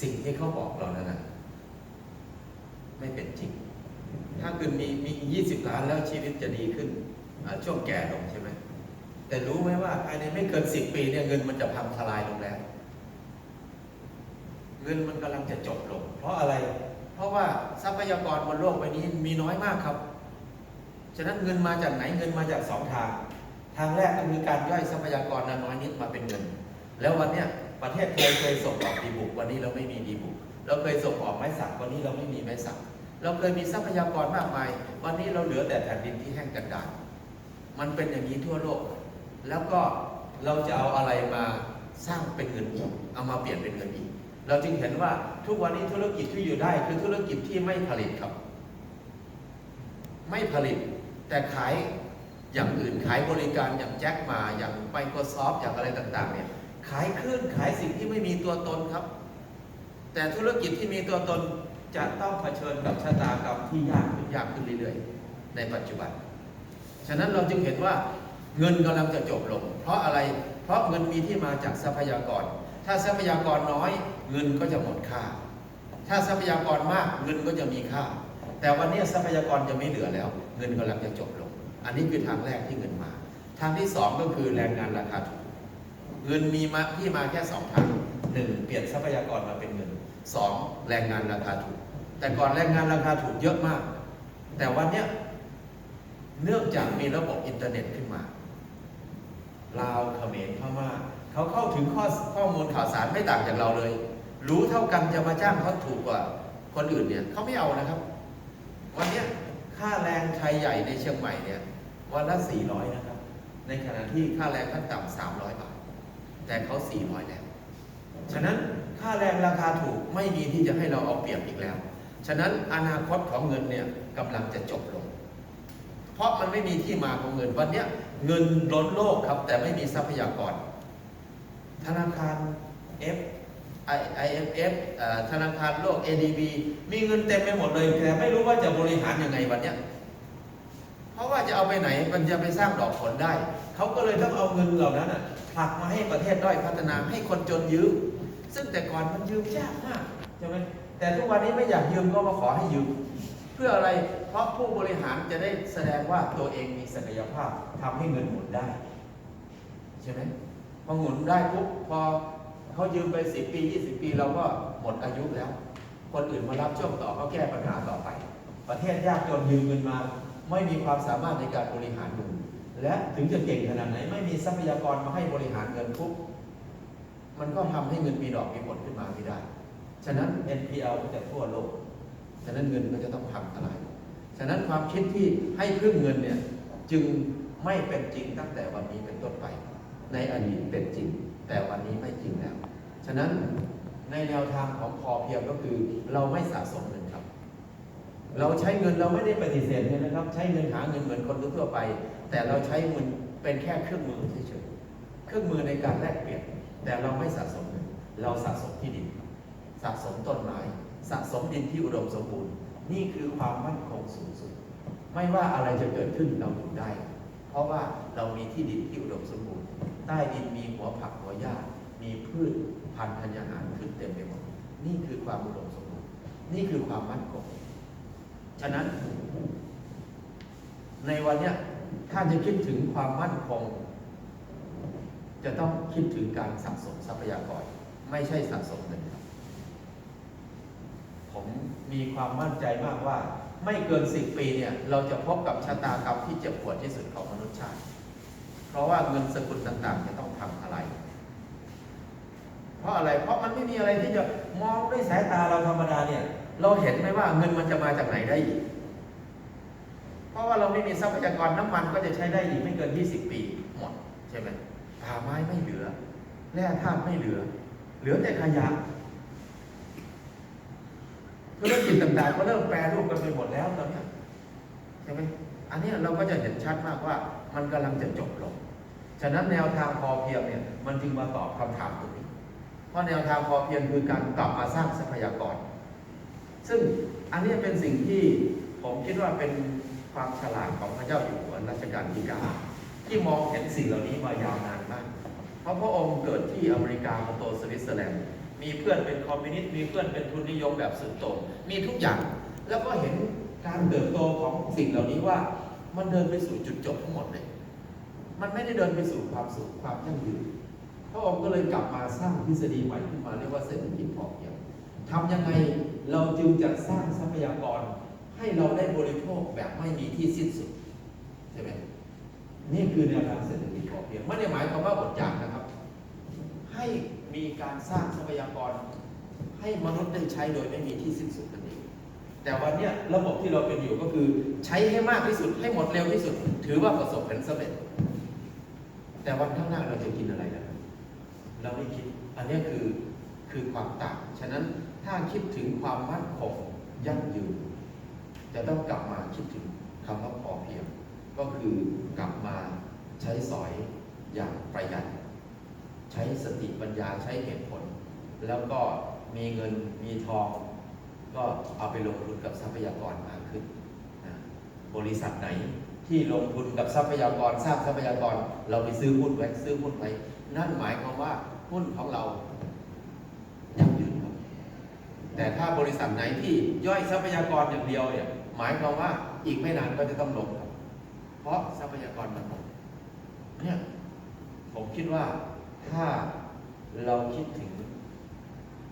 สิ่งที่เขาบอกเรานั้นนะไม่เป็นจริง ถ้าคุณมีมียี่สิบล้านแล้วชีวิตจะดีขึ้นอ่าช่วงแก่ลงใช่ไหม แต่รู้ไหมว่าภายในไม่เกินสิบปีเนี่ยเงินมันจะพังทลายลงแล้ว เงินมันกำลังจะจบลง เพราะอะไร เพราะว่าทรัพยากรบนโลกใบนี้มีน้อยมากครับ ฉะนั้นเงินมาจากไหนเงินมาจากสองทาง ทางแรกก็คือการย่อยทรัพยากรน้อยนิดมาเป็นเงิน แล้ววันเนี้ย ประเทศไทยเคยส่งออกดีบุก วันนี้เราไม่มีดีบุก เราเคยส่งออกไม้สัก วันนี้เราไม่มีไม้สัก เราเคยมีทรัพยากรมากมาย วันนี้เราเหลือแต่แผ่นดินที่แห้งกระดานมันเป็นอย่างนี้ทั่วโลก แล้วก็เราจะเอาอะไรมาสร้างเป็นเงินอีกเอามาเปลี่ยนเป็นเงินอีก เราจึงเห็นว่าทุกวันนี้ธุรกิจที่อยู่ได้คือธุรกิจที่ไม่ผลิตครับ ไม่ผลิตแต่ขายอย่างอื่นขายบริการอย่างแจ็คมาอย่าง Microsoft อย่างอะไรต่าง ๆ เนี่ย ขายคลื่นขายสิ่งที่ไม่มีตัวตนครับ แต่ธุรกิจที่มีตัวตนจะต้องเผชิญกับชะตากรรมที่ยากขึ้นยากขึ้นเรื่อยๆ ในปัจจุบัน ฉะนั้นเราจึงเห็นว่าเงินกำลังจะจบลง เพราะอะไร เพราะเงินมีที่มาจากทรัพยากร ถ้าทรัพยากรน้อย เงินก็จะหมดค่า ถ้าทรัพยากรมากเงินก็จะมีค่า แต่วันนี้ทรัพยากรจะไม่เหลือแล้ว เงินกำลังจะจบลง อันนี้คือทางแรกที่เงินมา ทางที่สองก็คือแรงงานราคาถูก เงินมีมาที่มาแค่สองทางหนึ่งเปลี่ยนทรัพยากรมาเป็นเงินสองแรงงานราคาถูก แต่ก่อนแรงงานราคาถูกเยอะมาก แต่วันเนี้ยเนื่องจากมีระบบอินเทอร์เน็ตขึ้นมาลาวเขมรพม่าเขาเข้าถึงข้อข้อมูลข่าวสารไม่ต่างจากเราเลย รู้เท่ากันจะมาจ้างเขาถูกกว่าคนอื่นเนี่ยเขาไม่เอานะครับ วันเนี้ยค่าแรงไทยใหญ่ในเชียงใหม่เนี่ยวันละ400นะครับ ในขณะที่ค่าแรงขั้นต่ำ300 บาท แต่เขา400แล้ว ฉะนั้นค่าแรงราคาถูกไม่มีที่จะให้เราเอาเปรียบอีกแล้ว ฉะนั้นอนาคตของเงินเนี่ยกำลังจะจบลง เพราะมันไม่มีที่มาของเงินวันเนี้ยเงินล้นโลกครับ แต่ไม่มีทรัพยากร ธนาคาร F IMF เอ่อธนาคารโลก ADB มีเงินเต็มไปหมดเลยแต่ไม่รู้ว่าจะบริหารยังไงวันเนี้ยเพ ราะว่าจะเอาไปไหนมันจะไปสร้างดอกผลได้ เขาก็เลยต้องเอาเงินเหล่านั้นน่ะผลักมาให้ประเทศด้อยพัฒนาให้คนจนยืม ซึ่งแต่ก่อนมันยืมยากมากใช่ไหมแต่ทุกวันนี้ไม่อยากยืมก็มาขอให้ยืม เพื่ออะไร เพราะผู้บริหารจะได้แสดงว่าตัวเองมีศักยภาพทำให้เงินหมุนได้ใช่ไหมพอหมุนได้ปุ๊บพอเขายืมไปสิปี20ปีเราก็หมดอายุแล้ว คนอื่นมารับช่วงต่อก็แก้ปัญหาต่อไป ประเทศยากจนยืมเงินมา ไม่มีความสามารถในการบริหารเงินและถึงจะเก่งขนาดไหน ไม่มีทรัพยากรมาให้บริหารเงินปุ๊บมันก็ทำให้เงินมีดอกมีผลขึ้นมาไม่ได้ ฉะนั้น NPL ก็จะทั่วโลก ฉะนั้นเงินก็จะต้องพังทลายฉะนั้นความคิดที่ให้พึ่งเงินเนี่ยจึงไม่เป็นจริงตั้งแต่วันนี้เป็นต้นไป ในอดีตเป็นจริง แต่วันนี้ไม่จริงแล้ว ฉะนั้นในแนวทางของพอเพียงก็คือเราไม่สะสมเงินครับ เราใช้เงินเราไม่ได้ปฏิเสธเลยนะครับ ใช้เงินหาเงินเหมือนคนทั่วไป แต่เราใช้เงินเป็นแค่เครื่องมือเฉยๆเครื่องมือในการแลกเปลี่ยน แต่เราไม่สะสมเงินเราสะสมที่ดิน สะสมต้นไม้สะสมดินที่อุดมสมบูรณ์ นี่คือความมั่นคงสูงสุด ไม่ว่าอะไรจะเกิดขึ้นเราอยู่ได้ เพราะว่าเรามีที่ดินที่อุดมสมบูรณ์ ใต้ดินมีหัวผักหัวหญ้ามีพืชพันธุ์ธัญญาหารขึ้นเต็มไปหมดนี่คือความอุดมสมบูรณ์ นี่คือความมั่นคง ฉะนั้น ในวันนี้ถ้าจะคิดถึงความมั่นคง จะต้องคิดถึงการสะสมทรัพยากร ไม่ใช่สะสมเงินครับผมมีความมั่นใจมากว่า ไม่เกินสิบปีเนี่ย เราจะพบกับชะตากรรมที่เจ็บปวดที่สุดของมนุษยชาติ เพราะว่าเงินสกุลต่างๆ จะต้องทำอะไร เพราะอะไร เพราะมันไม่มีอะไรที่จะมองด้วยสายตาเราธรรมดาเนี่ย เราเห็นไหมว่าเงินมันจะมาจากไหนได้อีก เพราะว่าเราไม่มีทรัพยากรน้ำมันก็จะใช้ได้อีกไม่เกิน 20 ปีหมดใช่ไหมป่าไม้ไม่เหลือ แร่ธาตุไม่เหลือ เหลือแต่ขยะธุรกิจต่างๆก็เริ่มแปรรูปกันไปหมดแล้วตอนนี้ใช่ไหมอันนี้เราก็จะเห็นชัดมากว่ามันกำลังจะจบลง ฉะนั้นแนวทางพอเพียงเนี่ยมันจึงมาตอบคำถามตรงนี้ เพราะแนวทางพอเพียงคือการกลับมาสร้างทรัพยากร ซึ่งอันนี้เป็นสิ่งที่ผมคิดว่าเป็นความฉลาดของพระเจ้าอยู่หัวรัชกาลที่เก้าที่มองเห็นสิ่งเหล่านี้มายาวนานมาก เพราะพระองค์เกิดที่อเมริกามาโตสวิตเซอร์แลนด์ มีเพื่อนเป็นคอมมิวนิสต์ มีเพื่อนเป็นทุนนิยมแบบสุดโต่งมีทุกอย่าง แล้วก็เห็นการเติบโตของสิ่งเหล่านี้ว่ามันเดินไปสู่จุดจบทั้งหมดเลย มันไม่ได้เดินไปสู่ความสุขความยั่งยืน พระองค์ก็เลยกลับมาสร้างทฤษฎีใหม่ขึ้นมาเรียกว่าเศรษฐกิจพอเพียงทำยังไง เราจึงจะสร้างทรัพยากร ให้เราได้บริโภคแบบไม่มีที่สิ้นสุดใช่ไหมนี่คือแนวทางเศรษฐกิจพอเพียงไม่ได้หมายความว่าอดอยากนะครับ ให้มีการสร้างทรัพยากร ให้มนุษย์ได้ใช้โดยไม่มีที่สิ้นสุดนั่นเองแต่วันนี้ระบบที่เราเป็นอยู่ก็คือ ใช้ให้มากที่สุดให้หมดเร็วที่สุด ถือว่าประสบผลสำเร็จ แต่วันข้างหน้าเราจะกินอะไรนะเราไม่คิด อันนี้คือ คือความต่าง ฉะนั้นถ้าคิดถึงความมั่นคงยั่งยืน จะต้องกลับมาคิดถึงคำว่าพอเพียง ก็คือกลับมาใช้สอยอย่างประหยัด ใช้สติปัญญาใช้เหตุผล แล้วก็มีเงินมีทอง ก็เอาไปลงทุนกับทรัพยากรมากขึ้นนะบริษัทไหนที่ลงทุนกับทรัพยากรสร้างทรัพยากร เราไปซื้อหุ้นไว้ซื้อหุ้นไว้นั่นหมายความว่าหุ้นของเรา แต่ถ้าบริษัทไหนที่ย่อยทรัพยากรอย่างเดียวเนี่ยหมายความว่าอีกไม่นานก็จะต้องลงเพราะทรัพยากรมันหมดเนี่ยผมคิดว่าถ้าเราคิดถึง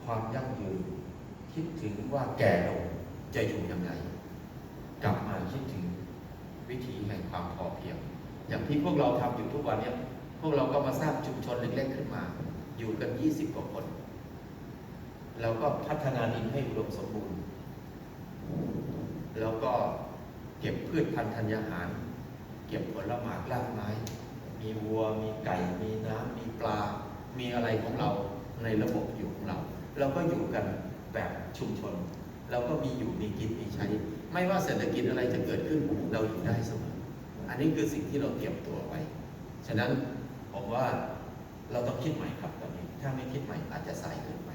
ความยั่งยืน คิดถึงว่าแก่ลงจะอยู่ยังไง กลับมาคิดถึงวิถีแห่งความพอเพียง อย่างที่พวกเราทำอยู่ทุกวันเนี่ยพวกเราก็มาสร้างชุมชนเล็กๆขึ้นมา อยู่กัน 20 กว่าคน แล้วก็พัฒนาดินให้อุดมสมบูรณ์ แล้วก็เก็บพืชพันธุ์ธัญญาหาร เก็บผลหมากรากไม้ มีวัว มีไก่ มีน้ำ มีปลา มีอะไรของเราในระบบอยู่ของเรา เราก็อยู่กันแบบชุมชน เราก็มีอยู่มีกินมีใช้ ไม่ว่าเศรษฐกิจอะไรจะเกิดขึ้นเราอยู่ได้เสมอ อันนี้คือสิ่งที่เราเตรียมตัวไว้ ฉะนั้นผมว่าเราต้องคิดใหม่ครับตอนนี้ ถ้าไม่คิดใหม่อาจจะสายเกินไป